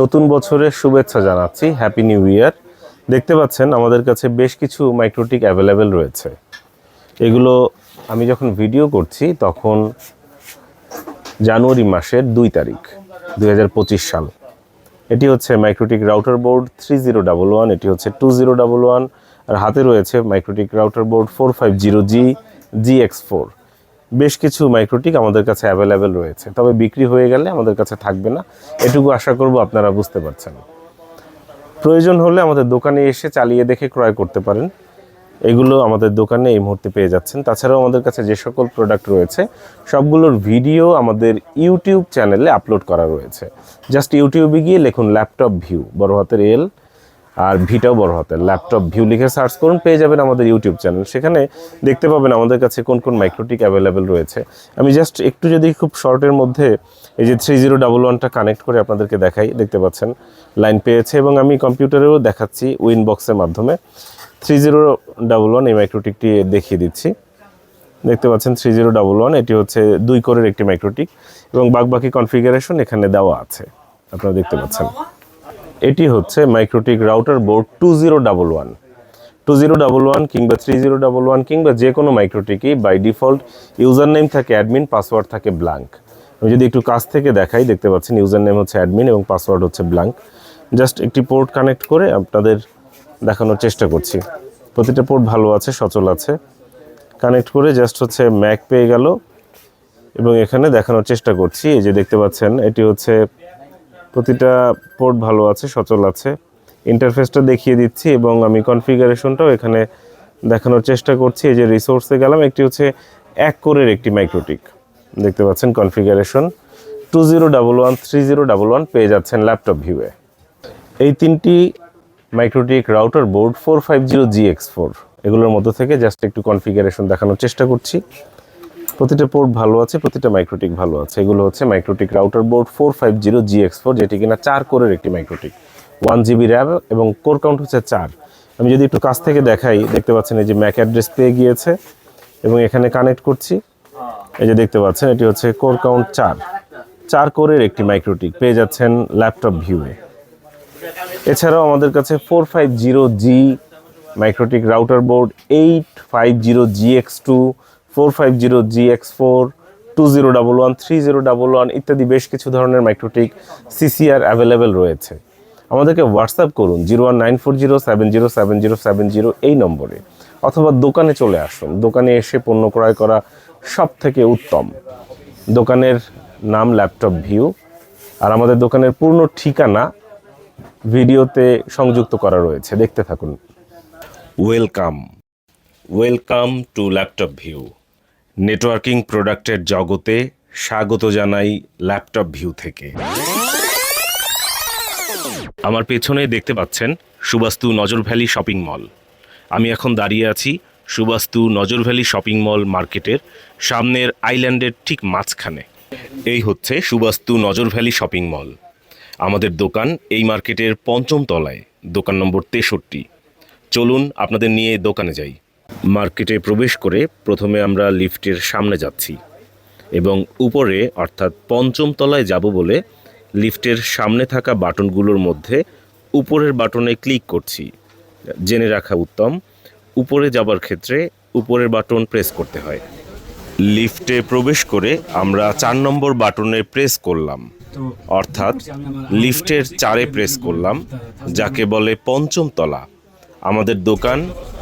নতুন বছরের শুভেচ্ছা জানাচ্ছি। হ্যাপি নিউ ইয়ার দেখতে পাচ্ছেন, আমাদের কাছে বেশ কিছু মাইক্রোটিক অ্যাভেলেবেল রয়েছে। এগুলো আমি যখন ভিডিও করছি, তখন জানুয়ারি মাসের দুই তারিখ, দুই হাজার পঁচিশ সাল। এটি হচ্ছে MikroTik router board three zero double one এটি হচ্ছে টু জিরো ডাবল ওয়ান আর হাতে রয়েছে MikroTik router board four five zero G G X four বেশ কিছু মাইক্রোটিক আমাদের কাছে অ্যাভেলেবেল রয়েছে। তবে বিক্রি হয়ে গেলে আমাদের কাছে থাকবে না। এটুকু আশা করব আপনারা বুঝতে পারছেন। প্রয়োজন হলে আমাদের দোকানে এসে চালিয়ে দেখে ক্রয় করতে পারেন। এগুলো আমাদের দোকানে এই মুহূর্তে পেয়ে যাচ্ছেন। তাছাড়াও আমাদের কাছে যে সকল প্রোডাক্ট রয়েছে, সবগুলোর ভিডিও আমাদের ইউটিউব চ্যানেলে আপলোড করা রয়েছে। জাস্ট ইউটিউবে গিয়ে লিখুন ল্যাপটপ ভিউ বড় হাতের এল আর ভিটাও বড় হাতের। ল্যাপটপ ভিউ লিখে সার্চ করুন, পেয়ে যাবেন আমাদের ইউটিউব চ্যানেল সেখানে দেখতে পাবেন আমাদের কাছে কোন কোন মাইক্রোটিক অ্যাভেলেবেল রয়েছে। আমি জাস্ট একটু যদি খুব শর্টের মধ্যে এই যে থ্রি জিরো ডাবল ওয়ানটা কানেক্ট করে আপনাদেরকে দেখাই, দেখতে পাচ্ছেন লাইন পেয়েছে এবং আমি কম্পিউটারেও দেখাচ্ছি উইন বক্সের মাধ্যমে। থ্রি জিরো ডাবল ওয়ান এই মাইক্রোটিকটি দেখিয়ে দিচ্ছি। দেখতে পাচ্ছেন থ্রি জিরো ডাবল ওয়ান এটি হচ্ছে দুই কোরের একটি মাইক্রোটিক এবং বাকি কনফিগারেশন এখানে দেওয়া আছে। আপনারা দেখতে পাচ্ছেন। এটি হচ্ছে MikroTik router board two zero double one. Two zero double one কিংবা থ্রি জিরো ডাবল ওয়ান কিংবা যে কোনো মাইক্রোটিকই বাই ডিফল্ট ইউজার নেম থাকে অ্যাডমিন, পাসওয়ার্ড থাকে ব্ল্যাঙ্ক। আমি যদি একটু কাছ থেকে দেখাই, দেখতে পাচ্ছেন ইউজার নেম হচ্ছে অ্যাডমিন এবং পাসওয়ার্ড হচ্ছে ব্ল্যাঙ্ক। জাস্ট একটি পোর্ট কানেক্ট করে আপনাদের দেখানোর চেষ্টা করছি। প্রতিটা পোর্ট ভালো আছে, সচল আছে। কানেক্ট করে জাস্ট হচ্ছে ম্যাক পেয়ে গেল এবং এখানে দেখানোর চেষ্টা করছি। এই যে দেখতে পাচ্ছেন, এটি হচ্ছে প্রতিটা পোর্ট ভালো আছে, সচল আছে। ইন্টারফেসটা দেখিয়ে দিচ্ছি এবং আমি কনফিগারেশনটাও এখানে দেখানোর চেষ্টা করছি। এই যে রিসোর্সে গেলাম, একটি হচ্ছে এক কোরের একটি মাইক্রোটিক দেখতে পাচ্ছেন configuration two zero double one three zero double one পেয়ে যাচ্ছেন ল্যাপটপ ভিউয়ে এই তিনটি MikroTik router board four five zero G X four এগুলোর মধ্যে থেকে জাস্ট একটু কনফিগারেশন দেখানোর চেষ্টা করছি। প্রতিটা পোর্ট ভালো আছে, প্রতিটা মাইক্রোটিক ভালো আছে। এগুলো হচ্ছে MikroTik router board four five zero G X four যেটি কিনা চার কোরের একটি মাইক্রোটিক ওয়ান জিবি র্যাম এবং কোর কাউন্ট হচ্ছে চার। আমি যদি একটু কাছ থেকে দেখাই, দেখতে পাচ্ছেন এই যে ম্যাক অ্যাড্রেস পেয়ে গিয়েছে এবং এখানে কানেক্ট করছি। এই যে দেখতে পাচ্ছেন, এটি হচ্ছে কোর কাউন্ট চার। চার কোরের একটি মাইক্রোটিক পেয়ে যাচ্ছেন ল্যাপটপ ভিউয়ে এছাড়াও আমাদের কাছে four five zero G MikroTik router board eight five zero G X two four five zero G X four two zero double one three zero double one ইত্যাদি বেশ কিছু ধরনের মাইক্রোটিক সিসিআর অ্যাভেলেবেল রয়েছে। আমাদেরকে WhatsApp করুন nine four zero seven zero seven zero seven zero এই নম্বরে। অথবা দোকানে চলে আসুন। দোকানে এসে পণ্য ক্রয় করা সব থেকে উত্তম। দোকানের নাম ল্যাপটপ ভিউ আর আমাদের দোকানের পূর্ণ ঠিকানা ভিডিওতে সংযুক্ত করা রয়েছে। দেখতে থাকুন। Welcome welcome to laptop view networking প্রোডাক্টের জগতে স্বাগত জানাই ল্যাপটপ ভিউ থেকে। আমার পেছনে দেখতে পাচ্ছেন সুবাস্তু নজর ভ্যালি শপিং মল। আমি এখন দাঁড়িয়ে আছি সুবাস্তু নজর ভ্যালি শপিং মল মার্কেটের সামনের আইল্যান্ডের ঠিক মাঝখানে। এই হচ্ছে সুবাস্তু নজর ভ্যালি শপিং মল। আমাদের দোকান এই মার্কেটের পঞ্চম তলায়, দোকান নম্বর তেষট্টি। চলুন আপনাদের নিয়ে দোকানে যাই। মার্কেটে প্রবেশ করে প্রথমে আমরা লিফটের সামনে যাচ্ছি এবং উপরে, অর্থাৎ পঞ্চম তলায় যাব বলে লিফটের সামনে থাকা বাটনগুলোর মধ্যে উপরের বাটনে ক্লিক করছি। জেনে রাখা উত্তম, উপরে যাবার ক্ষেত্রে উপরের বাটন প্রেস করতে হয়। লিফটে প্রবেশ করে আমরা চার নম্বর বাটনে প্রেস করলাম। অর্থাৎ লিফটের চারে প্রেস করলাম, যাকে বলে পঞ্চম তলা। আমাদের দোকান